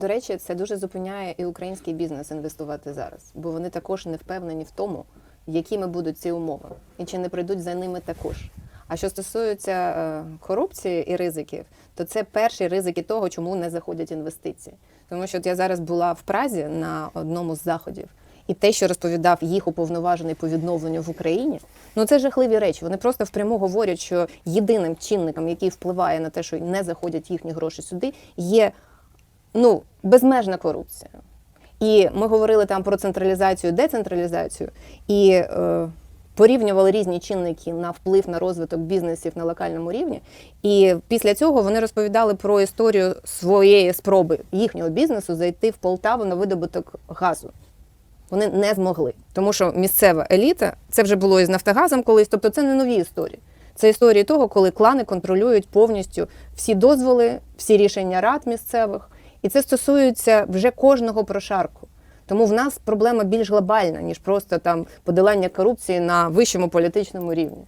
До речі, це дуже зупиняє і український бізнес інвестувати зараз, бо вони також не впевнені в тому, якими будуть ці умови, і чи не прийдуть за ними також. А що стосується е, корупції і ризиків, то це перші ризики того, чому не заходять інвестиції. Тому що от я зараз була в Празі на одному з заходів, і те, що розповідав їх уповноважений по відновленню в Україні, ну це жахливі речі. Вони просто впряму говорять, що єдиним чинником, який впливає на те, що не заходять їхні гроші сюди, є ну, безмежна корупція. І ми говорили там про централізацію, децентралізацію, і е, порівнювали різні чинники на вплив на розвиток бізнесів на локальному рівні. І після цього вони розповідали про історію своєї спроби їхнього бізнесу зайти в Полтаву на видобуток газу. Вони не змогли, тому що місцева еліта це вже було із Нафтогазом колись, тобто це не нові історії. Це історії того, коли клани контролюють повністю всі дозволи, всі рішення рад місцевих, і це стосується вже кожного прошарку. Тому в нас проблема більш глобальна, ніж просто там подолання корупції на вищому політичному рівні.